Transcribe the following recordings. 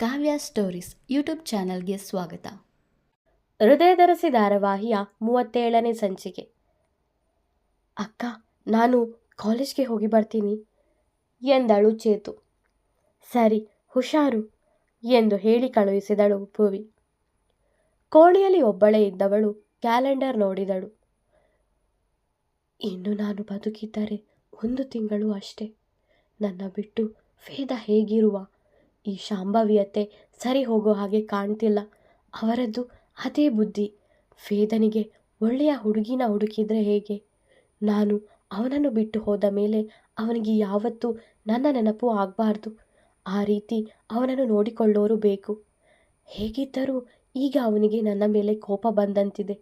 ಕಾವ್ಯ stories YouTube ಚಾನಲ್ಗೆ ಸ್ವಾಗತ. ಹೃದಯದರಸಿ ಧಾರಾವಾಹಿಯ ಮೂವತ್ತೇಳನೇ ಸಂಚಿಕೆ. ಅಕ್ಕ, ನಾನು ಕಾಲೇಜ್ಗೆ ಹೋಗಿ ಬರ್ತೀನಿ ಎಂದಳು ಚೇತು. ಸರಿ, ಹುಷಾರು ಎಂದು ಹೇಳಿ ಕಳುಹಿಸಿದಳು ಭುವಿ ಕೋಣೆಯಲ್ಲಿ ಒಬ್ಬಳೇ ಇದ್ದವಳು ಕ್ಯಾಲೆಂಡರ್ ನೋಡಿದಳು. ಇನ್ನು ನಾನು ಬದುಕಿದ್ದರೆ ಒಂದು ತಿಂಗಳು ಅಷ್ಟೇ. ನನ್ನ ಬಿಟ್ಟು ವೇದ ಹೇಗಿರುವ ಈ ಶಾಂಭವ್ಯತೆ ಸರಿ ಹೋಗೋ ಹಾಗೆ ಕಾಣ್ತಿಲ್ಲ. ಅವರದ್ದು ಅದೇ ಬುದ್ಧಿ. ವೇದನಿಗೆ ಒಳ್ಳೆಯ ಹುಡುಗಿನ ಹುಡುಕಿದ್ರೆ ಹೇಗೆ? ನಾನು ಅವನನ್ನು ಬಿಟ್ಟು ಹೋದ ಮೇಲೆ ಅವನಿಗೆ ಯಾವತ್ತೂ ನನ್ನ ನೆನಪು ಆಗಬಾರ್ದು. ಆ ರೀತಿ ಅವನನ್ನು ನೋಡಿಕೊಳ್ಳೋರು ಬೇಕು. ಹೇಗಿದ್ದರೂ ಈಗ ಅವನಿಗೆ ನನ್ನ ಮೇಲೆ ಕೋಪ ಬಂದಂತಿದೆ.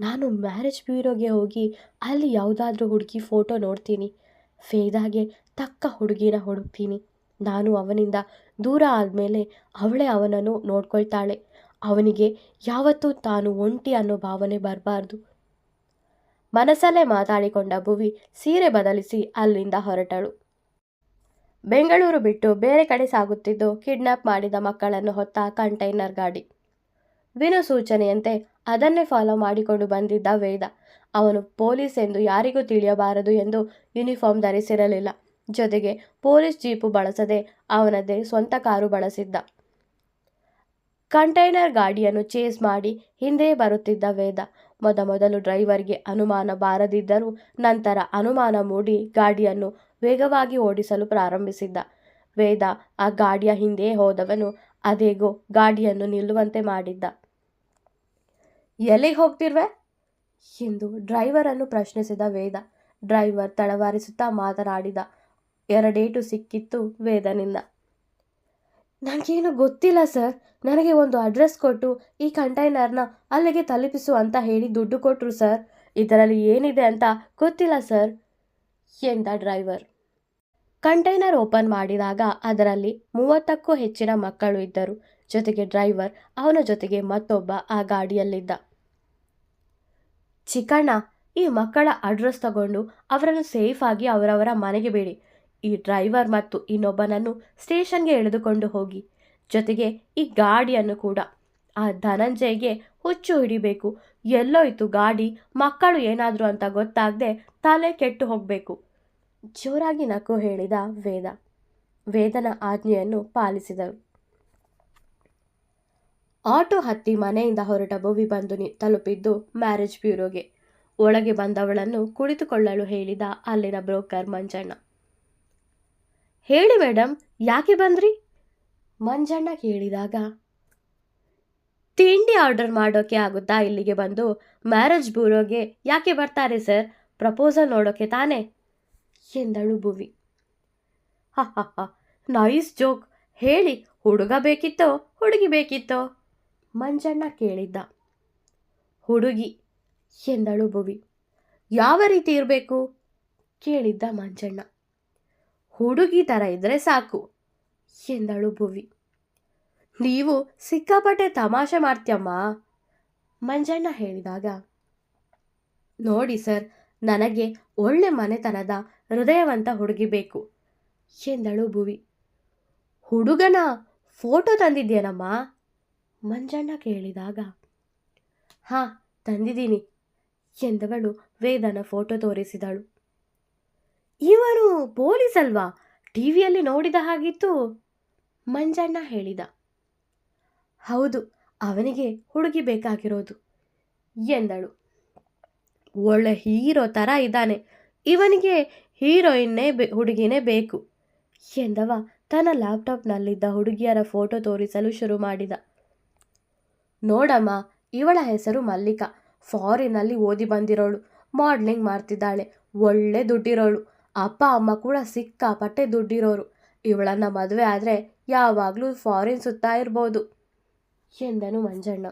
ನಾನು ಮ್ಯಾರೇಜ್ ಬ್ಯೂರೋಗೆ ಹೋಗಿ ಅಲ್ಲಿ ಯಾವುದಾದ್ರೂ ಹುಡುಗಿ ಫೋಟೋ ನೋಡ್ತೀನಿ. ಫೇದಾಗೆ ತಕ್ಕ ಹುಡುಗಿನ ಹುಡುಕ್ತೀನಿ. ನಾನು ಅವನಿಂದ ದೂರ ಆದಮೇಲೆ ಅವಳೇ ಅವನನ್ನು ನೋಡ್ಕೊಳ್ತಾಳೆ. ಅವನಿಗೆ ಯಾವತ್ತೂ ತಾನು ಒಂಟಿ ಅನ್ನೋ ಭಾವನೆ ಬರಬಾರ್ದು. ಮನಸ್ಸಲ್ಲೇ ಮಾತಾಡಿಕೊಂಡ ಭುವಿ ಸೀರೆ ಬದಲಿಸಿ ಅಲ್ಲಿಂದ ಹೊರಟಳು. ಬೆಂಗಳೂರು ಬಿಟ್ಟು ಬೇರೆ ಕಡೆ ಸಾಗುತ್ತಿದ್ದು ಕಿಡ್ನಾಪ್ ಮಾಡಿದ ಮಕ್ಕಳನ್ನು ಹೊತ್ತ ಕಂಟೈನರ್ ಗಾಡಿ. ವಿನು ಸೂಚನೆಯಂತೆ ಅದನ್ನೇ ಫಾಲೋ ಮಾಡಿಕೊಂಡು ಬಂದಿದ್ದ ವೇದ. ಅವನು ಪೊಲೀಸ್ ಎಂದು ಯಾರಿಗೂ ತಿಳಿಯಬಾರದು ಎಂದು ಯೂನಿಫಾರ್ಮ್ ಧರಿಸಿರಲಿಲ್ಲ. ಜೊತೆಗೆ ಪೊಲೀಸ್ ಜೀಪು ಬಳಸದೆ ಅವನದೇ ಸ್ವಂತ ಕಾರು ಬಳಸಿದ್ದ. ಕಂಟೈನರ್ ಗಾಡಿಯನ್ನು ಚೇಸ್ ಮಾಡಿ ಹಿಂದೆ ಬರುತ್ತಿದ್ದ ವೇದ. ಮೊದಮೊದಲು ಡ್ರೈವರ್ಗೆ ಅನುಮಾನ ಬಾರದಿದ್ದರೂ ನಂತರ ಅನುಮಾನ ಮೂಡಿ ಗಾಡಿಯನ್ನು ವೇಗವಾಗಿ ಓಡಿಸಲು ಪ್ರಾರಂಭಿಸಿದ್ದ. ವೇದ ಆ ಗಾಡಿಯ ಹಿಂದೆ ಹೋದವನು ಅದೇಗೋ ಗಾಡಿಯನ್ನು ನಿಲ್ಲುವಂತೆ ಮಾಡಿದ್ದ. ಎಲ್ಲಿಗೆ ಹೋಗ್ತಿರ್ವೆ? ಎಂದು ಡ್ರೈವರನ್ನು ಪ್ರಶ್ನಿಸಿದ ವೇದ. ಡ್ರೈವರ್ ತಳವಾರಿಸುತ್ತಾ ಮಾತನಾಡಿದ. ಎರಡೇಟು ಸಿಕ್ಕಿತ್ತು ವೇದನಿಂದ. ನನಗೇನು ಗೊತ್ತಿಲ್ಲ ಸರ್. ನನಗೆ ಒಂದು ಅಡ್ರೆಸ್ ಕೊಟ್ಟು ಈ ಕಂಟೈನರ್ನ ಅಲ್ಲಿಗೆ ತಲುಪಿಸು ಅಂತ ಹೇಳಿ ದುಡ್ಡು ಕೊಟ್ಟರು ಸರ್. ಇದರಲ್ಲಿ ಏನಿದೆ ಅಂತ ಗೊತ್ತಿಲ್ಲ ಸರ್, ಎಂದ ಡ್ರೈವರ್. ಕಂಟೈನರ್ ಓಪನ್ ಮಾಡಿದಾಗ ಅದರಲ್ಲಿ ಮೂವತ್ತಕ್ಕೂ ಹೆಚ್ಚಿನ ಮಕ್ಕಳು ಇದ್ದರು. ಜೊತೆಗೆ ಡ್ರೈವರ್ ಅವನ ಜೊತೆಗೆ ಮತ್ತೊಬ್ಬ ಆ ಗಾಡಿಯಲ್ಲಿದ್ದ. ಚಿಕ್ಕಣ್ಣ, ಈ ಮಕ್ಕಳ ಅಡ್ರೆಸ್ ತಗೊಂಡು ಅವರನ್ನು ಸೇಫಾಗಿ ಅವರವರ ಮನೆಗೆ ಬಿಡಿ. ಈ ಡ್ರೈವರ್ ಮತ್ತು ಇನ್ನೊಬ್ಬನನ್ನು ಸ್ಟೇಷನ್ಗೆ ಎಳೆದುಕೊಂಡು ಹೋಗಿ. ಜೊತೆಗೆ ಈ ಗಾಡಿಯನ್ನು ಕೂಡ. ಆ ಧನಂಜಯ್ಗೆ ಹುಚ್ಚು ಹಿಡಿಬೇಕು. ಎಲ್ಲೋಯ್ತು ಗಾಡಿ. ಮಕ್ಕಳು ಏನಾದರೂ ಅಂತ ಗೊತ್ತಾಗದೆ ತಲೆ ಕೆಟ್ಟು ಹೋಗಬೇಕು. ಜೋರಾಗಿ ನಕ್ಕು ಹೇಳಿದ ವೇದ. ವೇದನ ಆಜ್ಞೆಯನ್ನು ಪಾಲಿಸಿದರು ಆಟೋ ಹತ್ತಿ ಮನೆಯಿಂದ ಹೊರಟ ಭುವಿ ಬಂದು ತಲುಪಿದ್ದು ಮ್ಯಾರೇಜ್ ಬ್ಯೂರೋಗೆ. ಒಳಗೆ ಬಂದವಳನ್ನು ಕುಳಿತುಕೊಳ್ಳಲು ಹೇಳಿದ ಅಲ್ಲಿನ ಬ್ರೋಕರ್ ಮಂಜಣ್ಣ. ಹೇಳಿ ಮೇಡಮ್ ಯಾಕೆ ಬಂದ್ರಿ? ಮಂಜಣ್ಣ ಕೇಳಿದಾಗ, ತಿಂಡಿ ಆರ್ಡರ್ ಮಾಡೋಕೆ ಆಗುತ್ತಾ ಇಲ್ಲಿಗೆ ಬಂದು? ಮ್ಯಾರೇಜ್ ಬ್ಯೂರೋಗೆ ಯಾಕೆ ಬರ್ತಾರೆ ಸರ್? ಪ್ರಪೋಸಲ್ ನೋಡೋಕೆ ತಾನೇ? ಎಂದಳು ಭುವಿ. ಹ, ನೈಸ್ ಜೋಕ್. ಹೇಳಿ, ಹುಡುಗ ಬೇಕಿತ್ತೋ, ಹುಡುಗಿ ಬೇಕಿತ್ತೋ? ಮಂಜಣ್ಣ ಕೇಳಿದ್ದ. ಹುಡುಗಿ, ಎಂದಳು ಭುವಿ. ಯಾವ ರೀತಿ ಇರಬೇಕು? ಕೇಳಿದ್ದ ಮಂಜಣ್ಣ. ಹುಡುಗಿ ಥರ ಇದ್ರೆ ಸಾಕು, ಎಂದಳು ಭುವಿ. ನೀವು ಸಿಕ್ಕಾಪಟ್ಟೆ ತಮಾಷೆ ಮಾಡ್ತ್ಯಮ್ಮ, ಮಂಜಣ್ಣ ಹೇಳಿದಾಗ. ನೋಡಿ ಸರ್, ನನಗೆ ಒಳ್ಳೆ ಮನೆತನದ ಹೃದಯವಂತ ಹುಡುಗಿ ಬೇಕು, ಎಂದಳು ಭುವಿ. ಹುಡುಗನ ಫೋಟೋ ತಂದಿದ್ದೇನಮ್ಮ ಮಂಜಣ್ಣ ಕೇಳಿದಾಗ. ಹಾ, ತಂದಿದ್ದೀನಿ, ಎಂದವಳು ವೇದನ ಫೋಟೋ ತೋರಿಸಿದಳು. ಇವನು ಪೊಲೀಸ್ ಅಲ್ವಾ? ಟಿವಿಯಲ್ಲಿ ನೋಡಿದ ಹಾಗಿತ್ತು. ಮಂಜಣ್ಣ ಹೇಳಿದ. ಹೌದು, ಅವನಿಗೆ ಹುಡುಗಿ ಬೇಕಾಗಿರೋದು ಎಂದಳು. ಒಳ್ಳೆ ಹೀರೋ ಥರ ಇದ್ದಾನೆ. ಇವನಿಗೆ ಹೀರೋಯಿನ್ನೇ ಬೆ, ಹುಡುಗಿನೇ ಬೇಕು ಎಂದವ ತನ್ನ ಲ್ಯಾಪ್ಟಾಪ್ನಲ್ಲಿದ್ದ ಹುಡುಗಿಯರ ಫೋಟೋ ತೋರಿಸಲು ಶುರು ಮಾಡಿದ. ನೋಡಮ್ಮ, ಇವಳ ಹೆಸರು ಮಲ್ಲಿಕಾ. ಫಾರಿನಲ್ಲಿ ಓದಿ ಬಂದಿರೋಳು, ಮಾಡ್ಲಿಂಗ್ ಮಾಡ್ತಿದ್ದಾಳೆ, ಒಳ್ಳೆ ದುಡ್ಡಿರೋಳು. ಅಪ್ಪ, ಅಮ್ಮ ಕೂಡ ಸಿಕ್ಕಾಪಟ್ಟೆ ದುಡ್ಡಿರೋರು. ಇವಳನ್ನ ಮದುವೆ ಆದರೆ ಯಾವಾಗಲೂ ಫಾರಿನ್ ಸುತ್ತಾ ಇರ್ಬೋದು, ಎಂದನು ಮಂಜಣ್ಣ.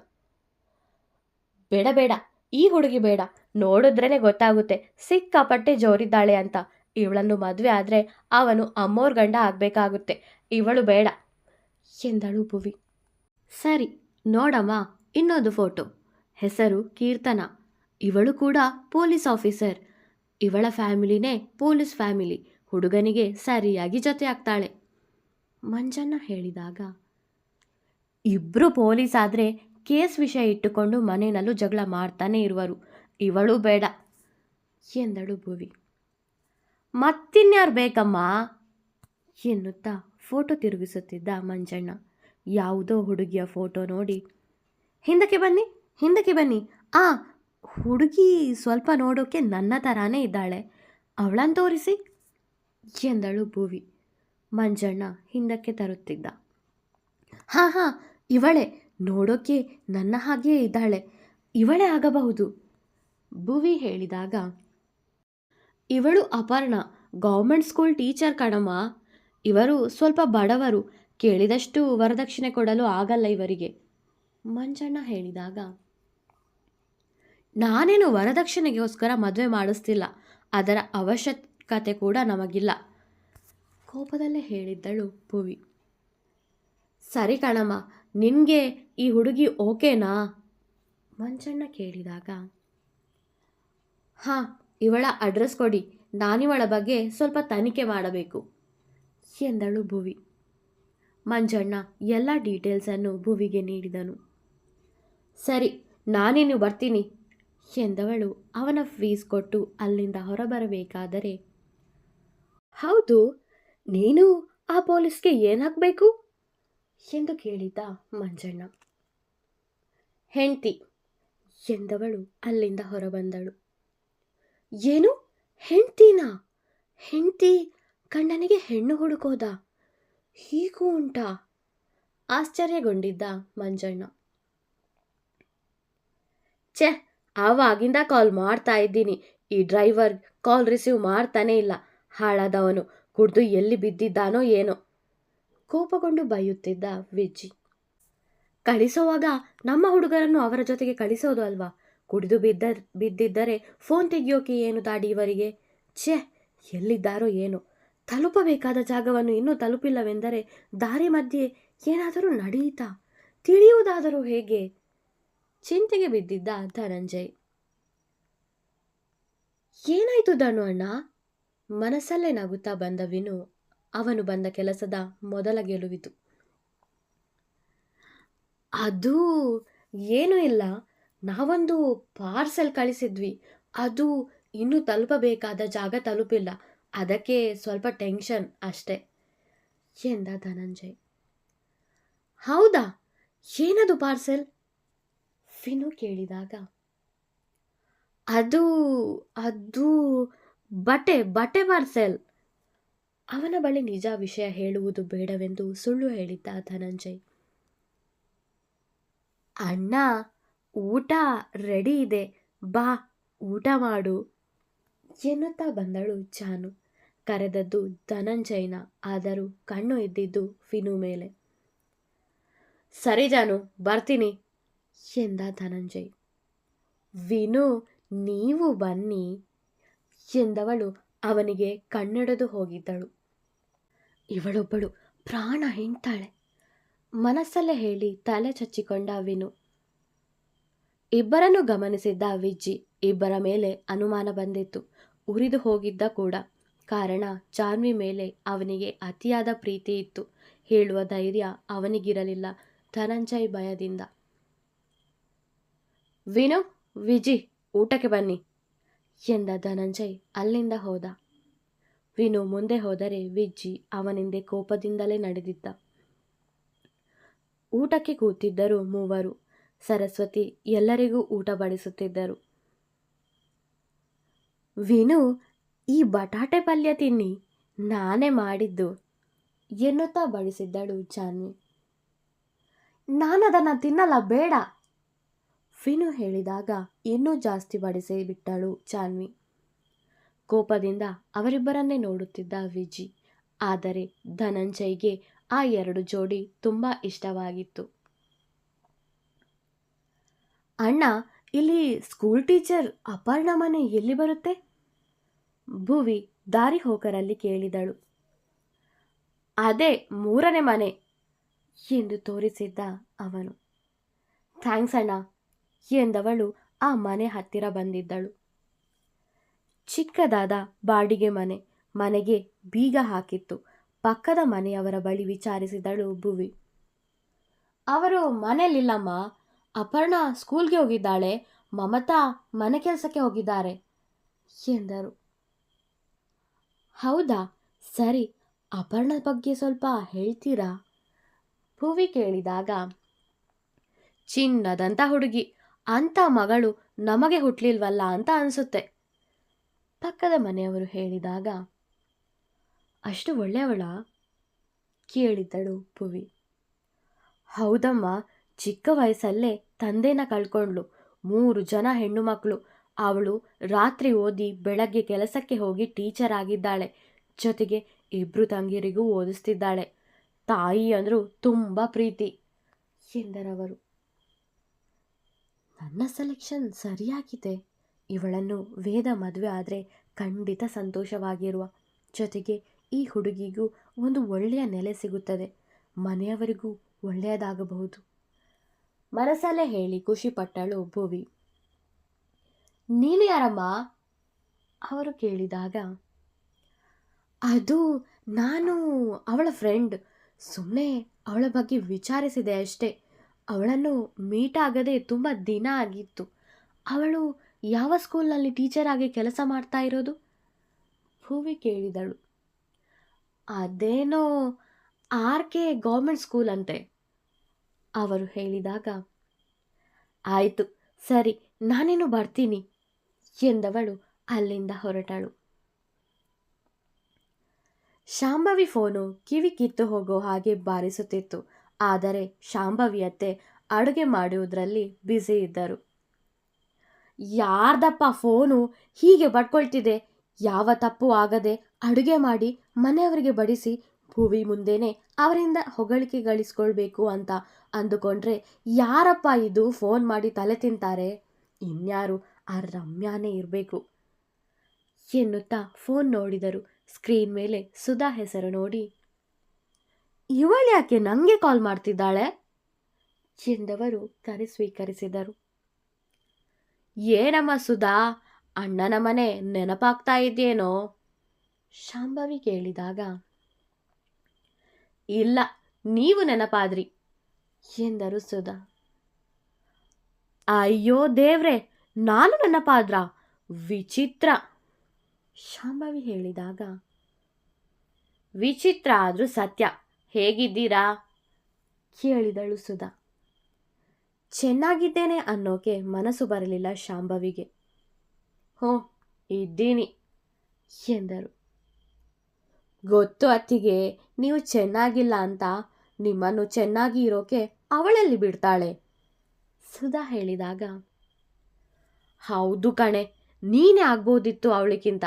ಬೇಡ ಬೇಡ, ಈ ಹುಡುಗಿ ಬೇಡ. ನೋಡಿದ್ರೇ ಗೊತ್ತಾಗುತ್ತೆ. ಸಿಕ್ಕಾಪಟ್ಟೆ ಜೋರಿದ್ದಾಳೆ ಅಂತ. ಇವಳನ್ನು ಮದುವೆ ಆದರೆ ಅವನು ಅಮ್ಮೋರ್ ಗಂಡ ಆಗಬೇಕಾಗುತ್ತೆ. ಇವಳು ಬೇಡ, ಎಂದಳು ಭುವಿ. ಸರಿ, ನೋಡಮ್ಮ, ಇನ್ನೊಂದು ಫೋಟೋ. ಹೆಸರು ಕೀರ್ತನ. ಇವಳು ಕೂಡ ಪೊಲೀಸ್ ಆಫೀಸರ್. ಇವಳ ಫ್ಯಾಮಿಲಿನೇ ಪೊಲೀಸ್ ಫ್ಯಾಮಿಲಿ. ಹುಡುಗನಿಗೆ ಸರಿಯಾಗಿ ಜೊತೆ ಆಗ್ತಾಳೆ. ಮಂಜಣ್ಣ ಹೇಳಿದಾಗ ಇಬ್ಬರು ಪೊಲೀಸ್ ಆದರೆ ಕೇಸ್ ವಿಷಯ ಇಟ್ಟುಕೊಂಡು ಮನೆಯಲ್ಲೂ ಜಗಳ ಮಾಡ್ತಾನೆ ಇರುವರು. ಇವಳು ಬೇಡ ಎಂದಳು ಭುವಿ. ಮತ್ತಿನ್ಯಾರು ಬೇಕಮ್ಮ? ಎನ್ನುತ್ತಾ ಫೋಟೋ ತಿರುಗಿಸುತ್ತಿದ್ದ ಮಂಜಣ್ಣ. ಯಾವುದೋ ಹುಡುಗಿಯ ಫೋಟೋ ನೋಡಿ, ಹಿಂದಕ್ಕೆ ಬನ್ನಿ ಹಿಂದಕ್ಕೆ ಬನ್ನಿ. ಆ ಹುಡುಗಿ ಸ್ವಲ್ಪ ನೋಡೋಕೆ ನನ್ನ ಥರಾನೇ ಇದ್ದಾಳೆ. ಅವಳನ್ನು ತೋರಿಸಿ? ಎಂದಳು ಭುವಿ. ಮಂಜಣ್ಣ ಹಿಂದಕ್ಕೆ ತರುತ್ತಿದ್ದ. ಹಾಂ ಹಾಂ, ಇವಳೆ ನೋಡೋಕೆ ನನ್ನ ಹಾಗೆಯೇ ಇದ್ದಾಳೆ. ಇವಳೇ ಆಗಬಹುದು? ಭುವಿ ಹೇಳಿದಾಗ, ಇವಳು ಅಪರ್ಣ, ಗೌರ್ಮೆಂಟ್ ಸ್ಕೂಲ್ ಟೀಚರ್ ಕಣಮ್ಮ. ಇವರು ಸ್ವಲ್ಪ ಬಡವರು, ಕೇಳಿದಷ್ಟು ವರದಕ್ಷಿಣೆ ಕೊಡಲು ಆಗಲ್ಲ ಇವರಿಗೆ. ಮಂಜಣ್ಣ ಹೇಳಿದಾಗ ನಾನೇನು ವರದಕ್ಷಿಣೆಗೋಸ್ಕರ ಮದುವೆ ಮಾಡಿಸ್ತಿಲ್ಲ. ಅದರ ಅವಶ್ಯಕತೆ ಕೂಡ ನಮಗಿಲ್ಲ. ಕೋಪದಲ್ಲೇ ಹೇಳಿದ್ದಳು ಭುವಿ. ಸರಿ ಕಣಮ್ಮ, ನಿನಗೆ ಈ ಹುಡುಗಿ ಓಕೆನಾ? ಮಂಜಣ್ಣ ಕೇಳಿದಾಗ, ಹಾಂ, ಇವಳ ಅಡ್ರೆಸ್ ಕೊಡಿ. ನಾನಿವಳ ಬಗ್ಗೆ ಸ್ವಲ್ಪ ತನಿಖೆ ಮಾಡಬೇಕು ಎಂದಳು ಭುವಿ. ಮಂಜಣ್ಣ ಎಲ್ಲ ಡೀಟೇಲ್ಸನ್ನು ಭುವಿಗೆ ನೀಡಿದನು. ಸರಿ ನಾನೇನು ಬರ್ತೀನಿ. ಎಂದವಳು ಅವನ ಫೀಸ್ ಕೊಟ್ಟು ಅಲ್ಲಿಂದ ಹೊರಬರಬೇಕಾದರೆ, ಹೌದು, ನೀನು ಆ ಪೊಲೀಸ್ಗೆ ಏನಾಗಬೇಕು? ಎಂದು ಕೇಳಿದ ಮಂಜಣ್ಣ. ಹೆಂಡ್ತಿ, ಎಂದವಳು ಅಲ್ಲಿಂದ ಹೊರಬಂದಳು. ಏನು? ಹೆಂಡ್ತಿನಾ? ಹೆಂಡ್ತಿ ಕಣ್ಣನಿಗೆ ಹೆಣ್ಣು ಹುಡುಕೋದ? ಹೀಗೂ ಉಂಟಾ? ಆಶ್ಚರ್ಯಗೊಂಡಿದ್ದ ಮಂಜಣ್ಣ. ಛೆ ಆವಾಗಿಂದ ಕಾಲ್ ಮಾಡ್ತಾ ಇದ್ದೀನಿ. ಈ ಡ್ರೈವರ್ ಕಾಲ್ ರಿಸೀವ್ ಮಾಡ್ತಾನೇ ಇಲ್ಲ. ಹಾಳಾದವನು. ಕುಡ್ದು ಎಲ್ಲಿ ಬಿದ್ದಿದ್ದಾನೋ ಏನೋ. ಕೋಪಗೊಂಡು ಬೈಯುತ್ತಿದ್ದ ವಿಜ್ಜಿ ಕಳಿಸೋವಾಗ ನಮ್ಮ ಹುಡುಗರನ್ನು ಅವರ ಜೊತೆಗೆ ಕಳಿಸೋದು ಅಲ್ವಾ? ಕುಡಿದು ಬಿದ್ದ, ಬಿದ್ದಿದ್ದರೆ ಫೋನ್ ತೆಗಿಯೋಕೆ ಏನು ದಾಡಿ ಇವರಿಗೆ? ಛೇ, ಎಲ್ಲಿದ್ದಾರೋ ಏನೋ. ತಲುಪಬೇಕಾದ ಜಾಗವನ್ನು ಇನ್ನೂ ತಲುಪಿಲ್ಲವೆಂದರೆ ದಾರಿ ಮಧ್ಯೆ ಏನಾದರೂ ನಡೆಯಿತಾ ತಿಳಿಯುವುದಾದರೂ ಹೇಗೆ? ಚಿಂತೆಗೆ ಬಿದ್ದಿದ್ದ ಧನಂಜಯ್. ಏನಾಯ್ತು ಧನು ಅಣ್ಣ? ಮನಸ್ಸಲ್ಲೇ ನಗುತ್ತಾ ಬಂದ ವಿನು ಅವನು ಬಂದ ಕೆಲಸದ ಮೊದಲ ಗೆಲುವಿತು ಅದು ಏನೂ ಇಲ್ಲ. ನಾವೊಂದು ಪಾರ್ಸೆಲ್ ಕಳಿಸಿದ್ವಿ. ಅದು ಇನ್ನೂ ತಲುಪಬೇಕಾದ ಜಾಗ ತಲುಪಿಲ್ಲ. ಅದಕ್ಕೆ ಸ್ವಲ್ಪ ಟೆನ್ಷನ್ ಅಷ್ಟೆ ಎಂದ ಧನಂಜಯ್. ಹೌದಾ? ಏನದು ಪಾರ್ಸೆಲ್? ಫಿನು ಕೇಳಿದಾಗ ಅದು ಅದು ಬಟ್ಟೆ ಬಟೆ ಪಾರ್ಸೆಲ್ ಅವನ ಬಳಿ ನಿಜ ವಿಷಯ ಹೇಳುವುದು ಬೇಡವೆಂದು ಸುಳ್ಳು ಹೇಳಿದ್ದ ಧನಂಜಯ್. ಅಣ್ಣ ಊಟ ರೆಡಿ ಇದೆ. ಬಾ ಊಟ ಮಾಡು. ಎನ್ನುತ್ತಾ ಬಂದಳು ಜಾನು. ಕರೆದದ್ದು ಧನಂಜಯನ ಆದರೂ ಕಣ್ಣು ಇದ್ದಿದ್ದು ಫಿನು ಮೇಲೆ. ಸರಿ ಜಾನು ಬರ್ತೀನಿ. ಎಂದ ಧನಂಜಯ್. ವಿನು, ನೀವು ಬನ್ನಿ ಎಂದವಳು ಅವನಿಗೆ ಕಣ್ಣೆಡೆದು ಹೋಗಿದ್ದಳು. ಇವಳೊಬ್ಬಳು ಪ್ರಾಣ ಹೆಣ್ತಾಳೆ ಮನಸ್ಸಲ್ಲೇ ಹೇಳಿ ತಲೆ ಚಚ್ಚಿಕೊಂಡ ವಿನು. ಇಬ್ಬರನ್ನು ಗಮನಿಸಿದ್ದ ವಿಜ್ಜಿ ಇಬ್ಬರ ಮೇಲೆ ಅನುಮಾನ ಬಂದಿತ್ತು. ಉರಿದು ಹೋಗಿದ್ದ ಕೂಡ. ಕಾರಣ, ಜಾನ್ವಿ ಮೇಲೆ ಅವನಿಗೆ ಅತಿಯಾದ ಪ್ರೀತಿ ಇತ್ತು. ಹೇಳುವ ಧೈರ್ಯ ಅವನಿಗಿರಲಿಲ್ಲ ಧನಂಜಯ್ ಭಯದಿಂದ. ವಿನು, ವಿಜಿ, ಊಟಕ್ಕೆ ಬನ್ನಿ ಎಂದ ಧನಂಜಯ್ ಅಲ್ಲಿಂದ ಹೋದ. ವಿನು ಮುಂದೆ ಹೋದರೆ ವಿಜ್ಜಿ ಅವನಿಂದೆ ಕೋಪದಿಂದಲೇ ನಡೆದಿದ್ದ. ಊಟಕ್ಕೆ ಕೂತಿದ್ದರು ಮೂವರು. ಸರಸ್ವತಿ ಎಲ್ಲರಿಗೂ ಊಟ ಬಡಿಸುತ್ತಿದ್ದರು. ವಿನು, ಈ ಬಟಾಟೆ ಪಲ್ಯ ತಿನ್ನಿ, ನಾನೇ ಮಾಡಿದ್ದು ಎನ್ನುತ್ತಾ ಬಡಿಸಿದ್ದಳು ಜಾನ್ವಿ. ನಾನದನ್ನು ತಿನ್ನಲ್ಲ, ಬೇಡ ಫಿನು ಹೇಳಿದಾಗ ಇನ್ನೂ ಜಾಸ್ತಿ ಬಡಿಸಿ ಬಿಟ್ಟಳು ಚಾನ್ವಿ. ಕೋಪದಿಂದ ಅವರಿಬ್ಬರನ್ನೇ ನೋಡುತ್ತಿದ್ದ ವಿಜಿ. ಆದರೆ ಧನಂಜಯ್ಗೆ ಆ ಎರಡು ಜೋಡಿ ತುಂಬ ಇಷ್ಟವಾಗಿತ್ತು. ಅಣ್ಣ, ಇಲ್ಲಿ ಸ್ಕೂಲ್ ಟೀಚರ್ ಅಪರ್ಣ ಮನೆ ಎಲ್ಲಿ ಬರುತ್ತೆ? ಭುವಿ ದಾರಿ ಹೋಕರಲ್ಲಿ ಕೇಳಿದಳು. ಅದೇ ಮೂರನೇ ಮನೆ ಎಂದು ತೋರಿಸಿದ್ದ ಅವನು. ಥ್ಯಾಂಕ್ಸ್ ಅಣ್ಣ ಎಂದವಳು ಆ ಮನೆ ಹತ್ತಿರ ಬಂದಿದ್ದಳು. ಚಿಕ್ಕದಾದ ಬಾಡಿಗೆ ಮನೆ ಮನೆಗೆ ಬೀಗ ಹಾಕಿತ್ತು. ಪಕ್ಕದ ಮನೆಯವರ ಬಳಿ ವಿಚಾರಿಸಿದಳು ಭುವಿ. ಅವರು ಮನೇಲಿಲ್ಲಮ್ಮ ಅಪರ್ಣ ಸ್ಕೂಲ್ಗೆ ಹೋಗಿದ್ದಾಳೆ. ಮಮತಾ ಮನೆ ಕೆಲಸಕ್ಕೆ ಹೋಗಿದ್ದಾರೆ ಎಂದರು. ಹೌದಾ? ಸರಿ. ಅಪರ್ಣ ಬಗ್ಗೆ ಸ್ವಲ್ಪ ಹೇಳ್ತೀರಾ? ಭುವಿ ಕೇಳಿದಾಗ ಚಿನ್ನದಂಥ ಹುಡುಗಿ ಅಂಥ ಮಗಳು ನಮಗೆ ಹುಟ್ಲಿಲ್ವಲ್ಲ ಅಂತ ಅನಿಸುತ್ತೆ. ಪಕ್ಕದ ಮನೆಯವರು ಹೇಳಿದಾಗ, ಅಷ್ಟು ಒಳ್ಳೆಯವಳ? ಕೇಳಿದ್ದಳು ಭುವಿ ಹೌದಮ್ಮ, ಚಿಕ್ಕ ವಯಸ್ಸಲ್ಲೇ ತಂದೆನ ಕಳ್ಕೊಂಡ್ಳು. ಮೂರು ಜನ ಹೆಣ್ಣು ಮಕ್ಕಳು ಅವಳು ರಾತ್ರಿ ಓದಿ ಬೆಳಗ್ಗೆ ಕೆಲಸಕ್ಕೆ ಹೋಗಿ ಟೀಚರ್ ಆಗಿದ್ದಾಳೆ. ಜೊತೆಗೆ ಇಬ್ಬರು ತಂಗಿರಿಗೂ ಓದಿಸ್ತಿದ್ದಾಳೆ. ತಾಯಿ ಅಂದರೂ ತುಂಬ ಪ್ರೀತಿ, ಎಂದರವರು. ನನ್ನ ಸೆಲೆಕ್ಷನ್ ಸರಿಯಾಗಿದೆ. ಇವಳನ್ನು ವೇದ ಮದುವೆ ಆದರೆ ಖಂಡಿತ ಸಂತೋಷವಾಗಿರುವ ಜೊತೆಗೆ ಈ ಹುಡುಗಿಗೂ ಒಂದು ಒಳ್ಳೆಯ ನೆಲೆ ಸಿಗುತ್ತದೆ. ಮನೆಯವರಿಗೂ ಒಳ್ಳೆಯದಾಗಬಹುದು. ಮನಸಲ್ಲೇ ಹೇಳಿ ಖುಷಿಪಟ್ಟಳು ಭುವಿ. ನೀನು ಯಾರಮ್ಮ? ಅವರು ಕೇಳಿದಾಗ, ಅದು ನಾನು ಅವಳ ಫ್ರೆಂಡ್ ಸುಮ್ಮನೆ ಅವಳ ಬಗ್ಗೆ ವಿಚಾರಿಸಿದೆ ಅಷ್ಟೇ. ಅವಳನ್ನು ಮೀಟ್ ಆಗದೆ ತುಂಬ ದಿನ ಆಗಿತ್ತು. ಅವಳು ಯಾವ ಸ್ಕೂಲ್ನಲ್ಲಿ ಟೀಚರ್ ಆಗಿ ಕೆಲಸ ಮಾಡ್ತಾ ಇರೋದು? ಭೂವಿ ಕೇಳಿದಳು. ಅದೇನೋ ಆರ್ ಕೆ ಗೌರ್ಮೆಂಟ್ ಸ್ಕೂಲ್ ಅಂತೆ, ಅವರು ಹೇಳಿದಾಗ. ಆಯಿತು, ಸರಿ ನಾನೇನು ಬರ್ತೀನಿ, ಎಂದವಳು ಅಲ್ಲಿಂದ ಹೊರಟಳು. ಶಾಂಭವಿ ಫೋನು ಕಿವಿ ಕಿತ್ತು ಹೋಗೋ ಹಾಗೆ ಬಾರಿಸುತ್ತಿತ್ತು. ಆದರೆ ಶಾಂಭವ್ಯತೆ ಅಡುಗೆ ಮಾಡುವುದರಲ್ಲಿ ಬ್ಯುಸಿ ಇದ್ದರು. ಯಾರ್ದಪ್ಪ ಫೋನು? ಹೀಗೆ ಬಡ್ಕೊಳ್ತಿದೆ ಯಾವ ತಪ್ಪು ಆಗದೆ ಅಡುಗೆ ಮಾಡಿ ಮನೆಯವರಿಗೆ ಬಡಿಸಿ ಭೂವಿ ಮುಂದೆನೆ ಅವರಿಂದ ಹೊಗಳಿಕೆ ಗಳಿಸ್ಕೊಳ್ಬೇಕು ಅಂತ ಅಂದುಕೊಂಡ್ರೆ ಯಾರಪ್ಪ ಇದು ಫೋನ್ ಮಾಡಿ ತಲೆ ತಿಂತಾರೆ? ಇನ್ಯಾರು? ಆ ರಮ್ಯಾನೇ ಇರಬೇಕು. ಎನ್ನುತ್ತಾ ಫೋನ್ ನೋಡಿದರು. ಸ್ಕ್ರೀನ್ ಮೇಲೆ ಸುಧಾ ಹೆಸರು ನೋಡಿ ಇವಳು ಯಾಕೆ ನನಗೆ ಕಾಲ್ ಮಾಡ್ತಿದ್ದಾಳೆ? ಎಂದವರು ಕರೆ ಸ್ವೀಕರಿಸಿದರು. ಏನಮ್ಮ ಸುಧಾ, ಅಣ್ಣನ ಮನೆ ನೆನಪಾಗ್ತಾ ಇದೆಯೇನೋ? ಶಾಂಭವಿ ಕೇಳಿದಾಗ, ಇಲ್ಲ, ನೀವು ನೆನಪಾದ್ರಿ, ಎಂದರು ಸುಧಾ. ಅಯ್ಯೋ ದೇವ್ರೆ, ನಾನು ನೆನಪಾದ್ರ? ವಿಚಿತ್ರ, ಶಾಂಭವಿ ಹೇಳಿದಾಗ, ವಿಚಿತ್ರ ಆದರೂ ಸತ್ಯ. ಹೇಗಿದ್ದೀರಾ? ಕೇಳಿದಳು ಸುಧಾ. ಚೆನ್ನಾಗಿದ್ದೇನೆ ಅನ್ನೋಕೆ ಮನಸ್ಸು ಬರಲಿಲ್ಲ ಶಾಂಭವಿಗೆ. ಹೋ ಇದ್ದೀನಿ ಎಂದರು. ಗೊತ್ತು ಅತ್ತಿಗೆ, ನೀವು ಚೆನ್ನಾಗಿಲ್ಲ ಅಂತ ನಿಮ್ಮನ್ನು ಚೆನ್ನಾಗಿ ಇರೋಕೆ ಅವಳಲ್ಲಿ ಬಿಡ್ತಾಳೆ? ಸುಧಾ ಹೇಳಿದಾಗ, ಹೌದು ಕಣೆ, ನೀನೇ ಆಗ್ಬೋದಿತ್ತು ಅವಳಿಗಿಂತ.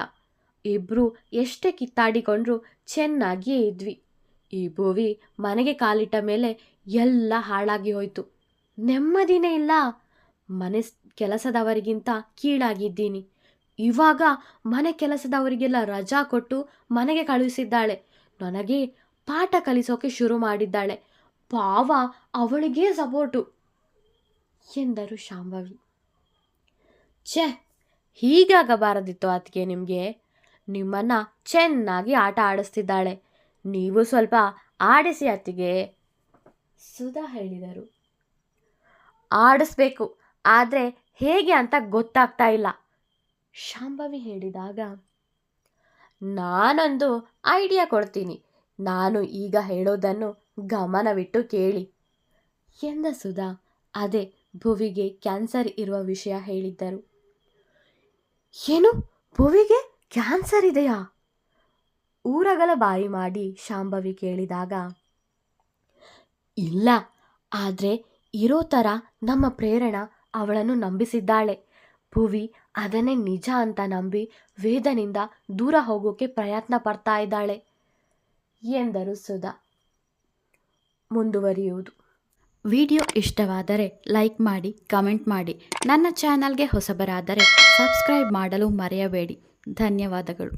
ಇಬ್ರು ಎಷ್ಟೇ ಕಿತ್ತಾಡಿಕೊಂಡ್ರು ಚೆನ್ನಾಗಿಯೇ ಇದ್ವಿ. ಈ ಭುವಿ ಮನೆಗೆ ಕಾಲಿಟ್ಟ ಮೇಲೆ ಎಲ್ಲ ಹಾಳಾಗಿ ಹೋಯ್ತು. ನೆಮ್ಮದಿನೇ ಇಲ್ಲ. ಮನೆ ಕೆಲಸದವರಿಗಿಂತ ಕೀಳಾಗಿದ್ದೀನಿ. ಇವಾಗ ಮನೆ ಕೆಲಸದವರಿಗೆಲ್ಲ ರಜಾ ಕೊಟ್ಟು ಮನೆಗೆ ಕಳುಹಿಸಿದ್ದಾಳೆ. ನನಗೆ ಪಾಠ ಕಲಿಸೋಕೆ ಶುರು ಮಾಡಿದ್ದಾಳೆ. ಪಾವ ಅವಳಿಗೆ ಸಪೋರ್ಟು ಎಂದರು ಶಾಂಭವಿ. ಛೆ, ಹೀಗಾಗಬಾರದಿತ್ತು ಅದಕ್ಕೆ ನಿಮಗೆ. ನಿಮ್ಮನ್ನ ಚೆನ್ನಾಗಿ ಆಟ ಆಡಿಸ್ತಿದ್ದಾಳೆ. ನೀವು ಸ್ವಲ್ಪ ಆಡಿಸಿ ಅತ್ತಿಗೆ ಸುಧಾ ಹೇಳಿದರು. ಆಡಿಸ್ಬೇಕು, ಆದರೆ ಹೇಗೆ ಅಂತ ಗೊತ್ತಾಗ್ತಾ ಇಲ್ಲ. ಶಾಂಭವಿ ಹೇಳಿದಾಗ, ನಾನೊಂದು ಐಡಿಯಾ ಕೊಡ್ತೀನಿ. ನಾನು ಈಗ ಹೇಳೋದನ್ನು ಗಮನವಿಟ್ಟು ಕೇಳಿ. ಎಂದ ಸುಧಾ, ಅದೇ ಭುವಿಗೆ ಕ್ಯಾನ್ಸರ್ ಇರುವ ವಿಷಯ ಹೇಳಿದ್ದರು. ಏನು? ಭುವಿಗೆ ಕ್ಯಾನ್ಸರ್ ಇದೆಯಾ? ಊರಗಲ ಬಾಯಿ ಮಾಡಿ ಶಾಂಭವಿ ಕೇಳಿದಾಗ, ಇಲ್ಲ, ಆದರೆ ಇರೋ ಥರ ನಮ್ಮ ಪ್ರೇರಣ ಅವಳನ್ನು ನಂಬಿಸಿದ್ದಾಳೆ. ಭುವಿ ಅದನ್ನೇ ನಿಜ ಅಂತ ನಂಬಿ ವೇದನಿಂದ ದೂರ ಹೋಗೋಕೆ ಪ್ರಯತ್ನ ಪಡ್ತಾ ಇದ್ದಾಳೆ ಎಂದರು ಸುಧಾ. ಮುಂದುವರಿಯುವುದು. ವಿಡಿಯೋ ಇಷ್ಟವಾದರೆ ಲೈಕ್ ಮಾಡಿ, ಕಮೆಂಟ್ ಮಾಡಿ. ನನ್ನ ಚಾನಲ್ಗೆ ಹೊಸಬರಾದರೆ ಸಬ್ಸ್ಕ್ರೈಬ್ ಮಾಡಲು ಮರೆಯಬೇಡಿ. ಧನ್ಯವಾದಗಳು.